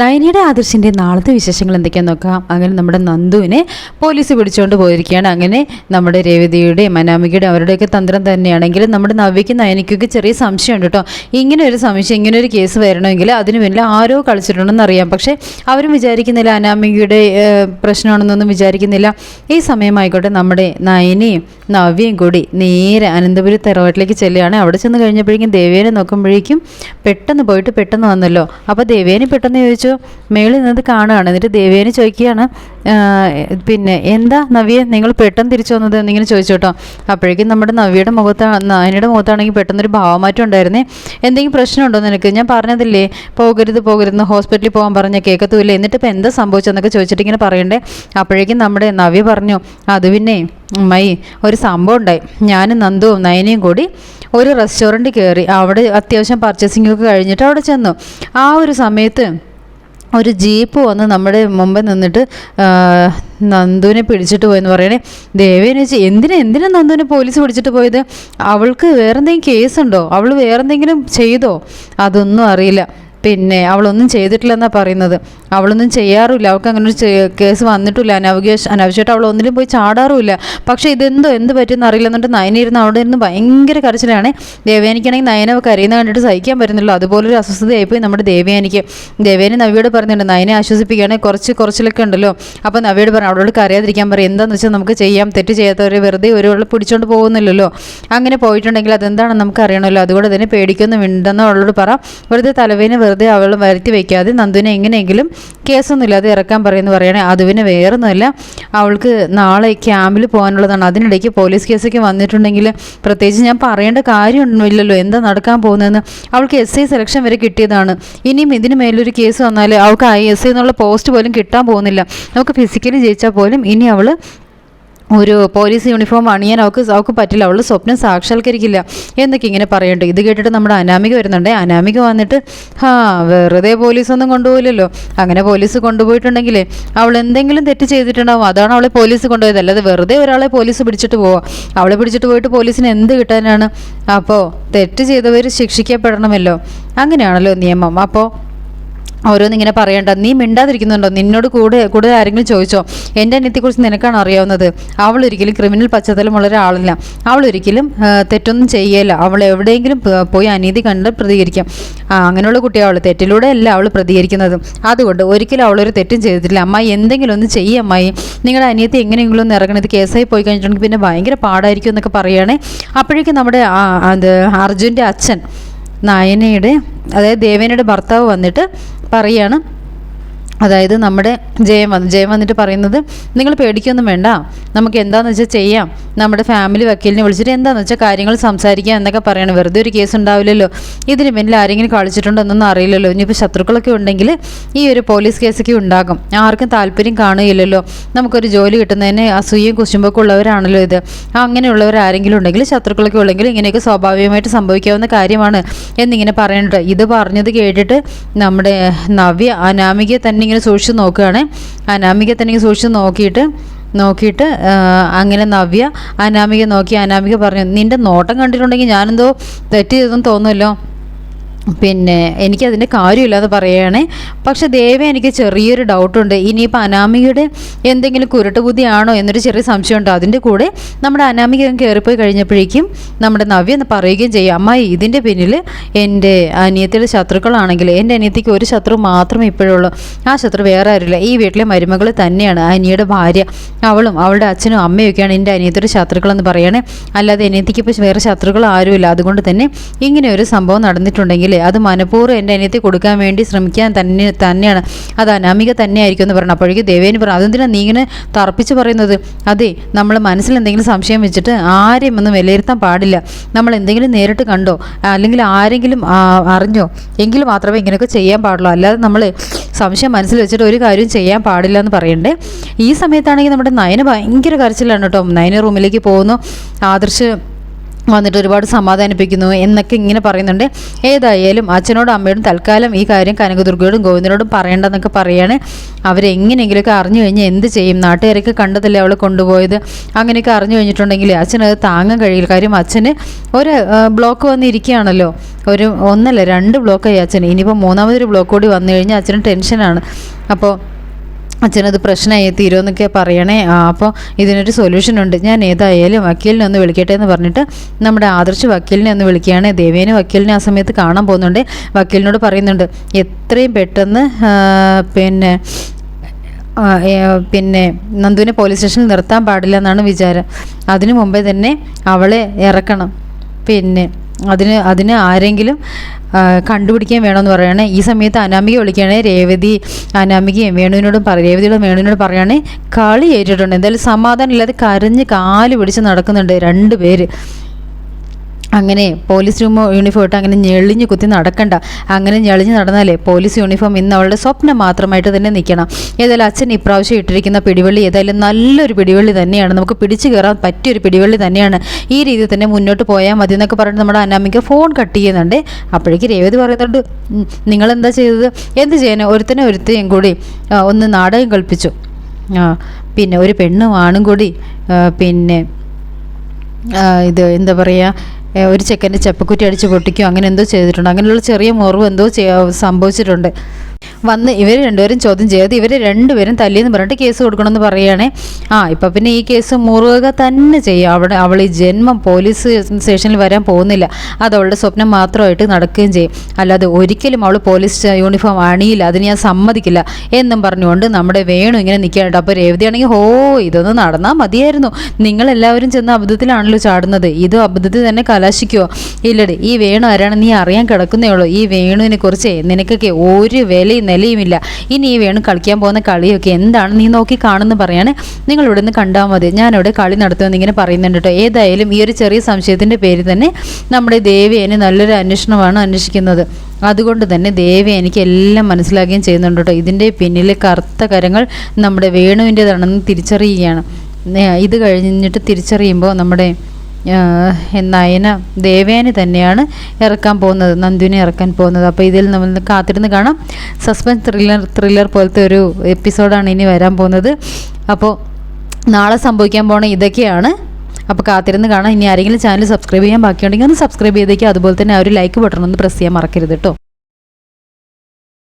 നയനിയുടെ ആദർശിന്റെ നാളത്തെ വിശേഷങ്ങൾ എന്തൊക്കെയാണെന്ന് നോക്കാം. അങ്ങനെ നമ്മുടെ നന്ദുവിനെ പോലീസ് പിടിച്ചുകൊണ്ട് പോയിരിക്കുകയാണ്. അങ്ങനെ നമ്മുടെ രേവതിയുടെയും അനാമികയുടെയും അവരുടെയൊക്കെ തന്ത്രം തന്നെയാണെങ്കിലും നമ്മുടെ നവ്യയ്ക്ക് നയനിക്കൊക്കെ ചെറിയ സംശയമുണ്ട് കേട്ടോ. ഇങ്ങനെ ഒരു സംശയം ഇങ്ങനെ ഒരു കേസ് വരണമെങ്കിൽ അതിന് പിന്നിൽ ആരോ കളിച്ചിട്ടുണ്ടെന്ന് അറിയാം. പക്ഷേ അവരും വിചാരിക്കുന്നില്ല അനാമികയുടെ പ്രശ്നമാണെന്നൊന്നും വിചാരിക്കുന്നില്ല. ഈ സമയമായിക്കോട്ടെ നമ്മുടെ നയനിയും നവ്യയും കൂടി നേരെ അനന്തപുരി തെറവാട്ടിലേക്ക് ചെല്ലുകയാണ്. അവിടെ ചെന്ന് കഴിഞ്ഞപ്പോഴേക്കും ദേവേനെ നോക്കുമ്പോഴേക്കും പെട്ടെന്ന് പോയിട്ട് പെട്ടെന്ന് വന്നല്ലോ. അപ്പോൾ ദേവേനെ പെട്ടെന്ന് ചോദിച്ചു മേളിൽ നിന്നത് കാണുകയാണ്. എന്നിട്ട് ദേവേനെ ചോദിക്കുകയാണ് പിന്നെ എന്താ നവ്യ നിങ്ങൾ പെട്ടെന്ന് തിരിച്ചു വന്നത്? എന്നിങ്ങനെ ചോദിച്ചു കേട്ടോ. അപ്പോഴേക്കും നമ്മുടെ നവ്യയുടെ മുഖത്താണ് നയനയുടെ മുഖത്താണെങ്കിൽ പെട്ടെന്നൊരു ഭാവമാറ്റം ഉണ്ടായിരുന്നേ. എന്തെങ്കിലും പ്രശ്നമുണ്ടോ നിനക്ക്? ഞാൻ പറഞ്ഞതില്ലേ പോകരുത് പോകരുത് ഹോസ്പിറ്റലിൽ പോകാൻ പറഞ്ഞ കേൾക്കത്തുമില്ല. എന്നിട്ട് ഇപ്പം എന്താ സംഭവിച്ചെന്നൊക്കെ ചോദിച്ചിട്ട് ഇങ്ങനെ പറയണ്ടേ? അപ്പോഴേക്കും നമ്മുടെ നവ്യ പറഞ്ഞു അത് പിന്നെ മൈ ഒരു സംഭവം ഉണ്ടായി. ഞാനും നന്ദുവും നയനയും കൂടി ഒരു റെസ്റ്റോറന്റ് കയറി. അവിടെ അത്യാവശ്യം പർച്ചേസിംഗ് ഒക്കെ കഴിഞ്ഞിട്ട് അവിടെ ചെന്നു. ആ ഒരു സമയത്ത് ഒരു ജീപ്പ് വന്ന് നമ്മുടെ മുമ്പിൽ നിന്നിട്ട് നന്ദുവിനെ പിടിച്ചിട്ട് പോയെന്ന് പറയണേ. ദേവേനെ വെച്ച് എന്തിനാ എന്തിനാ നന്ദുവിനെ പോലീസ് പിടിച്ചിട്ട് പോയത്? അവൾക്ക് വേറെന്തെങ്കിലും കേസുണ്ടോ? അവൾ വേറെന്തെങ്കിലും ചെയ്തോ? അതൊന്നും അറിയില്ല. പിന്നെ അവളൊന്നും ചെയ്തിട്ടില്ലെന്നാണ് പറയുന്നത്. അവളൊന്നും ചെയ്യാറില്ല. അവൾക്ക് അങ്ങനെ ഒരു കേസ് വന്നിട്ടില്ല. അനാവശ്യ അനാവശ്യമായിട്ട് അവൾ ഒന്നിലും പോയി ചാടാറുമില്ല. പക്ഷേ ഇതെന്തോ എന്ത് പറ്റുമെന്ന് അറിയില്ല എന്നിട്ട് നയന ഇരുന്ന് അവിടെ ഇരുന്ന് ഭയങ്കര കരച്ചിലാണ്. ദേവേനിക്കാണെങ്കിൽ നയന കരയുന്ന കണ്ടിട്ട് സഹിക്കാൻ പറ്റുന്നില്ല. അതുപോലൊരു അസ്വസ്ഥതയായിപ്പോയി നമ്മുടെ ദേവയാനിക്ക്. ദേവേനി നവിയോട് പറഞ്ഞിട്ടുണ്ട് നയനെ ആശ്വസിപ്പിക്കുകയാണെങ്കിൽ കുറച്ച് കുറച്ചിലൊക്കെ ഉണ്ടല്ലോ. അപ്പോൾ നവിയോട് പറഞ്ഞു അവളോട് കരയാതിരിക്കാൻ പറയും. എന്താണെന്ന് വെച്ചാൽ നമുക്ക് ചെയ്യാം. തെറ്റ് ചെയ്യാത്തവരെ വെറുതെ ഒരു വെള്ളം പിടിച്ചോണ്ട് പോകുന്നില്ലല്ലോ. അങ്ങനെ പോയിട്ടുണ്ടെങ്കിൽ അതെന്താണെന്ന് നമുക്ക് അറിയണമല്ലോ അതുകൊണ്ട് തന്നെ പേടിക്കൊന്നും ഉണ്ടെന്ന് അവളോട് പറ. വെറുതെ തലവേന വെറുതെ അവൾ വരുത്തി വയ്ക്കാതെ നന്ദുവിനെ എങ്ങനെയെങ്കിലും കേസൊന്നും ഇല്ലാതെ ഇറക്കാൻ പറയുമെന്ന് പറയണേ അതുവിനെ വേറൊന്നുമല്ല. അവൾക്ക് നാളെ ക്യാമ്പിൽ പോകാനുള്ളതാണ്. അതിനിടയ്ക്ക് പോലീസ് കേസൊക്കെ വന്നിട്ടുണ്ടെങ്കിൽ പ്രത്യേകിച്ച് ഞാൻ പറയേണ്ട കാര്യമൊന്നുമില്ലല്ലോ. എന്താ നടക്കാൻ പോകുന്നതെന്ന്. അവൾക്ക് എസ് ഐ സെലക്ഷൻ വരെ കിട്ടിയതാണ്. ഇനിയും ഇതിന് മേലൊരു കേസ് വന്നാൽ അവൾക്ക് ഐ എസ് ഐ എന്നുള്ള പോസ്റ്റ് പോലും കിട്ടാൻ പോകുന്നില്ല. നമുക്ക് ഫിസിക്കലി ജയിച്ചാൽ പോലും ഇനി അവൾ ഒരു പോലീസ് യൂണിഫോം അണിയാൻ അവൾക്ക് അവൾക്ക് പറ്റില്ല. അവൾ സ്വപ്നം സാക്ഷാത്കരിക്കില്ല എന്നൊക്കെ ഇങ്ങനെ പറയുന്നുണ്ട്. ഇത് കേട്ടിട്ട് നമ്മുടെ അനാമിക വരുന്നുണ്ട്. അനാമിക വന്നിട്ട് ഹാ വെറുതെ പോലീസൊന്നും കൊണ്ടുപോയില്ലല്ലോ. അങ്ങനെ പോലീസ് കൊണ്ടുപോയിട്ടുണ്ടെങ്കിലേ അവൾ എന്തെങ്കിലും തെറ്റ് ചെയ്തിട്ടുണ്ടാവും. അതാണ് അവളെ പോലീസ് കൊണ്ടുപോയത്. അല്ലാതെ വെറുതെ ഒരാളെ പോലീസ് പിടിച്ചിട്ട് പോവാം. അവളെ പിടിച്ചിട്ട് പോയിട്ട് പോലീസിന് എന്ത് കിട്ടാനാണ്? അപ്പോൾ തെറ്റ് ചെയ്തവർ ശിക്ഷിക്കപ്പെടണമല്ലോ. അങ്ങനെയാണല്ലോ നിയമം. അപ്പോൾ ഓരോന്നിങ്ങനെ പറയണ്ട. നീ മിണ്ടാതിരിക്കുന്നുണ്ടോ? നിന്നോട് കൂടെ കൂടുതൽ ആരെങ്കിലും ചോദിച്ചോ? എന്റെ അനിയത്തെക്കുറിച്ച് നിനക്കാണ് അറിയാവുന്നത്. അവൾ ഒരിക്കലും ക്രിമിനൽ പശ്ചാത്തലമുള്ള ഒരാളല്ല. അവൾ ഒരിക്കലും തെറ്റൊന്നും ചെയ്യല്ല അവൾ എവിടെയെങ്കിലും പോയി അനീതി കണ്ട് പ്രതികരിക്കാം. അങ്ങനെയുള്ള കുട്ടിയാവൾ തെറ്റിലൂടെ അല്ല അവൾ പ്രതികരിക്കുന്നത്. അതുകൊണ്ട് ഒരിക്കലും അവളൊരു തെറ്റും ചെയ്തിട്ടില്ല. അമ്മായി എന്തെങ്കിലും ഒന്ന് ചെയ്യും അമ്മായി. നിങ്ങളുടെ അനിയത്തി എങ്ങനെയെങ്കിലും ഒന്ന് ഇറങ്ങണത് കേസായി പോയി കഴിഞ്ഞിട്ടുണ്ടെങ്കിൽ പിന്നെ ഭയങ്കര പാടായിരിക്കും എന്നൊക്കെ പറയുകയാണെ. അപ്പോഴേക്കും നമ്മുടെ അത് അർജുന്റെ അച്ഛൻ നയനയുടെ അതായത് ദേവേനയുടെ ഭർത്താവ് വന്നിട്ട് പറയാണ്. അതായത് നമ്മുടെ ജയം വന്നു ജയം വന്നിട്ട് പറയുന്നത് നിങ്ങൾ പേടിക്കൊന്നും വേണ്ട. നമുക്ക് എന്താണെന്ന് വെച്ചാൽ ചെയ്യാം. നമ്മുടെ ഫാമിലി വക്കീലിനെ വിളിച്ചിട്ട് എന്താണെന്ന് വെച്ചാൽ കാര്യങ്ങൾ സംസാരിക്കാം എന്നൊക്കെ പറയണം. വെറുതെ ഒരു കേസ് ഉണ്ടാവില്ലല്ലോ. ഇതിന് പിന്നിൽ ആരെങ്കിലും കളിച്ചിട്ടുണ്ടോ എന്നൊന്നും അറിയില്ലല്ലോ. ഇനിയിപ്പോൾ ശത്രുക്കളൊക്കെ ഉണ്ടെങ്കിൽ ഈ ഒരു പോലീസ് കേസൊക്കെ ഉണ്ടാകും. ആർക്കും താല്പര്യം കാണുകയില്ലല്ലോ. നമുക്കൊരു ജോലി കിട്ടുന്നതിന് അസൂയയും കുശുമ്പൊക്കെ ഉള്ളവരാണല്ലോ ഇത്. അങ്ങനെയുള്ളവർ ആരെങ്കിലും ഉണ്ടെങ്കിൽ ശത്രുക്കളൊക്കെ ഉള്ളെങ്കിൽ ഇങ്ങനെയൊക്കെ സ്വാഭാവികമായിട്ട് സംഭവിക്കാവുന്ന കാര്യമാണ് എന്നിങ്ങനെ പറയുന്നുണ്ട് ഇത് പറഞ്ഞത് കേട്ടിട്ട് നമ്മുടെ നവ്യ അനാമികയെ തന്നെ ഇങ്ങനെ സൂക്ഷിച്ച് നോക്കുകയാണ്. അനാമിക തന്നെ ഇങ്ങനെ സൂക്ഷിച്ച് നോക്കിയിട്ട് നോക്കിയിട്ട് അങ്ങനെ നവ്യ അനാമിക നോക്കി അനാമിക പറഞ്ഞു നിന്റെ നോട്ടം കണ്ടിട്ടുണ്ടെങ്കിൽ ഞാനെന്തോ തെറ്റ് ചെയ്തെന്ന് തോന്നുമല്ലോ പിന്നെ എനിക്കതിന്റെ കാര്യമില്ലാതെ പറയുകയാണേ. പക്ഷെ ദേവ എനിക്ക് ചെറിയൊരു ഡൗട്ടുണ്ട്. ഇനിയിപ്പോൾ അനാമികയുടെ എന്തെങ്കിലും കുരുട്ടുബുദ്ധിയാണോ എന്നൊരു ചെറിയ സംശയമുണ്ട്. അതിന്റെ കൂടെ നമ്മുടെ അനാമിക കയറിപ്പോയി കഴിഞ്ഞപ്പോഴേക്കും നമ്മുടെ നവ്യ എന്ന് പറയുകയും ചെയ്യും. അമ്മായി ഇതിന്റെ പിന്നിൽ എന്റെ അനിയത്തിയുടെ ശത്രുക്കളാണെങ്കിൽ എന്റെ അനിയത്തിക്ക് ഒരു ശത്രു മാത്രമേ ഇപ്പോഴുള്ളൂ. ആ ശത്രു വേറെ ആരില്ല ഈ വീട്ടിലെ മരുമകൾ തന്നെയാണ് അനിയുടെ ഭാര്യ. അവളും അവളുടെ അച്ഛനും അമ്മയൊക്കെയാണ് എന്റെ അനിയത്തിയുടെ ശത്രുക്കളെന്ന് പറയണേ അല്ലാതെ അനിയത്തിക്ക് ഇപ്പോൾ വേറെ ശത്രുക്കൾ ആരുമില്ല. അതുകൊണ്ട് തന്നെ ഇങ്ങനെ ഒരു സംഭവം നടന്നിട്ടുണ്ടെങ്കിൽ അത് മനഃപൂർവം എന്റെ അനിയത്തി കൊടുക്കാൻ വേണ്ടി ശ്രമിക്കാൻ തന്നെ തന്നെയാണ്. അത് അനാമിക തന്നെയായിരിക്കും എന്ന് പറഞ്ഞു. അപ്പോഴേക്കും ദേവേനി പറഞ്ഞു അതെന്തിനാണ് നീ ഇങ്ങനെ തർപ്പിച്ച് പറയുന്നത്? അതെ നമ്മൾ മനസ്സിൽ എന്തെങ്കിലും സംശയം വെച്ചിട്ട് ആരെയും ഒന്നും വിലയിരുത്താൻ പാടില്ല. നമ്മൾ എന്തെങ്കിലും നേരിട്ട് കണ്ടോ? അല്ലെങ്കിൽ ആരെങ്കിലും അറിഞ്ഞോ? എങ്കിൽ മാത്രമേ ഇങ്ങനെയൊക്കെ ചെയ്യാൻ പാടുള്ളൂ. അല്ലാതെ നമ്മൾ സംശയം മനസ്സിൽ വെച്ചിട്ട് ഒരു കാര്യവും ചെയ്യാൻ പാടില്ല എന്ന് പറയണ്ടേ? ഈ സമയത്താണെങ്കിൽ നമ്മുടെ നയന ഭയങ്കര കരച്ചിലാണ് കേട്ടോ. നയന റൂമിലേക്ക് പോകുന്നു. ആദർശ് വന്നിട്ട് ഒരുപാട് സമാധാനിപ്പിക്കുന്നു എന്നൊക്കെ ഇങ്ങനെ പറയുന്നുണ്ട്. ഏതായാലും അച്ഛനോടും അമ്മയോടും തൽക്കാലം ഈ കാര്യം കനകദുർഗയോടും ഗോവിന്ദനോടും പറയേണ്ടെന്നൊക്കെ പറയാണ്. അവരെങ്ങനെയെങ്കിലുമൊക്കെ അറിഞ്ഞു കഴിഞ്ഞാൽ എന്ത് ചെയ്യും? നാട്ടുകാരൊക്കെ കണ്ടതല്ലേ അവളെ കൊണ്ടുപോയത്? അങ്ങനെയൊക്കെ അറിഞ്ഞു കഴിഞ്ഞിട്ടുണ്ടെങ്കിൽ അച്ഛനത് താങ്ങാൻ കഴിയില്ല. കാര്യം അച്ഛന് ഒരു ബ്ലോക്ക് വന്നിരിക്കുകയാണല്ലോ. ഒരു ഒന്നല്ല രണ്ട് ബ്ലോക്കായി അച്ഛന്. ഇനിയിപ്പോൾ മൂന്നാമതൊരു ബ്ലോക്ക് കൂടി വന്നു കഴിഞ്ഞാൽ അച്ഛന് ടെൻഷനാണ്. അപ്പോൾ അച്ഛനത് പ്രശ്നമായി തീരുമെന്നൊക്കെ പറയണേ. അപ്പോൾ ഇതിനൊരു സൊല്യൂഷൻ ഉണ്ട്. ഞാൻ ഏതായാലും വക്കീലിനെ ഒന്ന് വിളിക്കട്ടെ എന്ന് പറഞ്ഞിട്ട് നമ്മുടെ ആദർശ് വക്കീലിനെ ഒന്ന് വിളിക്കുകയാണ്. ദേവേനെ വക്കീലിനെ ആ സമയത്ത് കാണാൻ പോകുന്നുണ്ട്. വക്കീലിനോട് പറയുന്നുണ്ട് എത്രയും പെട്ടെന്ന് പിന്നെ പിന്നെ നന്ദുവിനെ പോലീസ് സ്റ്റേഷനിൽ നിർത്താൻ പാടില്ല എന്നാണ് വിചാരം. അതിനു മുമ്പേ തന്നെ അവളെ ഇറക്കണം. പിന്നെ അതിന് അതിന് ആരെങ്കിലും കണ്ടുപിടിക്കാൻ വേണമെന്ന് പറയുകയാണ്. ഈ സമയത്ത് അനാമിക വിളിക്കുകയാണെങ്കിൽ രേവതി അനാമികയും വേണുവിനോടും പറ രേവതിയുടെ വേണുവിനോട് പറയുകയാണെങ്കിൽ കളി ഏറ്റിട്ടുണ്ട്. എന്തായാലും സമാധാനം ഇല്ലാതെ കരഞ്ഞ് കാൽ പിടിച്ച് നടക്കുന്നുണ്ട് രണ്ട് പേര് അങ്ങനെ പോലീസ് യൂമോ യൂണിഫോം ഇട്ട് അങ്ങനെ ഞെളിഞ്ഞ് കുത്തി നടക്കണ്ട. അങ്ങനെ ഞെളിഞ്ഞ് നടന്നാലേ പോലീസ് യൂണിഫോം ഇന്ന് അവളുടെ സ്വപ്നം മാത്രമായിട്ട് തന്നെ നിൽക്കണം. ഏതായാലും അച്ഛൻ ഇപ്രാവശ്യം ഇട്ടിരിക്കുന്ന പിടിവള്ളി ഏതായാലും നല്ലൊരു പിടിവള്ളി തന്നെയാണ്. നമുക്ക് പിടിച്ചു കയറാൻ പറ്റിയൊരു പിടിവള്ളി തന്നെയാണ്. ഈ രീതിയിൽ തന്നെ മുന്നോട്ട് പോയാൽ മതി എന്നൊക്കെ പറഞ്ഞിട്ട് നമ്മുടെ അനാമിക ഫോൺ കട്ട് ചെയ്യുന്നുണ്ട്. അപ്പോഴേക്ക് രേവതി പറയുന്നുണ്ട് നിങ്ങൾ നിങ്ങളെന്താ ചെയ്തത്? എന്ത് ചെയ്യാൻ ഒരുത്തനെ ഒരുത്തയും കൂടി ഒന്ന് നാടകം കൽപ്പിച്ചു പിന്നെ ഒരു പെണ്ണും ആണും കൂടി പിന്നെ ഇത് എന്താ പറയുക ഒരു ചെക്കന്റെ ചെപ്പക്കുറ്റി അടിച്ച് പൊട്ടിക്കുകയോ അങ്ങനെ എന്തോ ചെയ്തിട്ടുണ്ട്. അങ്ങനെയുള്ള ചെറിയ മുറിവ് എന്തോ സംഭവിച്ചിട്ടുണ്ട്. വന്ന് ഇവർ രണ്ടുപേരും ചോദ്യം ചെയ്ത് ഇവർ രണ്ടുപേരും തല്ലിയെന്ന് പറഞ്ഞിട്ട് കേസ് കൊടുക്കണമെന്ന് പറയുകയാണേ. ആ ഇപ്പം പിന്നെ ഈ കേസ് മുറുക തന്നെ ചെയ്യുക അവിടെ അവൾ ഈ ജന്മം പോലീസ് സ്റ്റേഷനിൽ വരാൻ പോകുന്നില്ല. അത് അവളുടെ സ്വപ്നം മാത്രമായിട്ട് നടക്കുകയും ചെയ്യും. അല്ലാതെ ഒരിക്കലും അവൾ പോലീസ് യൂണിഫോം അണിയില്ല അതിന് ഞാൻ സമ്മതിക്കില്ല എന്നും പറഞ്ഞുകൊണ്ട് നമ്മുടെ വേണു ഇങ്ങനെ നിൽക്കാനുണ്ട് അപ്പോൾ രേവതിയാണെങ്കിൽ ഹോ ഇതൊന്ന് നടന്നാൽ മതിയായിരുന്നു. നിങ്ങളെല്ലാവരും ചെന്ന് അബദ്ധത്തിലാണല്ലോ ചാടുന്നത്. ഇത് അബദ്ധത്തിൽ തന്നെ കലാശിക്കുമോ ഇല്ലടി ഈ വേണു ആരാണ് നീ അറിയാൻ കിടക്കുന്നേ ഉള്ളൂ. ഈ വേണുവിനെ കുറിച്ച് നിനക്കൊക്കെ ഒരു വിലയും നിലയുമില്ല. ഇനി ഈ വേണു കളിക്കാൻ പോകുന്ന കളിയൊക്കെ എന്താണ്? നീ നോക്കി കാണുന്നു പറയാണ്. നിങ്ങൾ ഇവിടെ നിന്ന് കണ്ടാൽ മതി. ഞാനിവിടെ കളി നടത്തുമെന്ന് ഇങ്ങനെ പറയുന്നുണ്ട് കേട്ടോ. ഏതായാലും ഈ ഒരു ചെറിയ സംശയത്തിന്റെ പേരിൽ തന്നെ നമ്മുടെ ദേവിയനെ നല്ലൊരു അന്വേഷണമാണ് അന്വേഷിക്കുന്നത്. അതുകൊണ്ട് തന്നെ ദേവി എനിക്ക് എല്ലാം മനസ്സിലാക്കുകയും ചെയ്യുന്നുണ്ട് കേട്ടോ. ഇതിന്റെ പിന്നിലെ കറുത്ത കരങ്ങൾ നമ്മുടെ വേണുവിന്റെതാണെന്ന് തിരിച്ചറിയുകയാണ്. ഇത് കഴിഞ്ഞിട്ട് തിരിച്ചറിയുമ്പോൾ നമ്മുടെ നയന ദേവേനെ തന്നെയാണ് ഇറക്കാൻ പോകുന്നത് നന്ദുവിനെ ഇറക്കാൻ പോകുന്നത്. അപ്പോൾ ഇതിൽ നമ്മൾ കാത്തിരുന്ന് കാണാം. സസ്പെൻസ് ത്രില്ലർ ത്രില്ലർ പോലത്തെ ഒരു എപ്പിസോഡാണ് ഇനി വരാൻ പോകുന്നത്. അപ്പോൾ നാളെ സംഭവിക്കാൻ പോണ ഇതൊക്കെയാണ്. അപ്പോൾ കാത്തിരുന്ന് കാണാം. ഇനി ആരെങ്കിലും ചാനൽ സബ്സ്ക്രൈബ് ചെയ്യാൻ ബാക്കിയുണ്ടെങ്കിൽ ഒന്ന് സബ്സ്ക്രൈബ് ചെയ്തേക്കുക അതുപോലെ തന്നെ ആ ഒരു ലൈക്ക് ബട്ടൺ ഒന്ന് പ്രസ് ചെയ്യാൻ മറക്കരുത് കേട്ടോ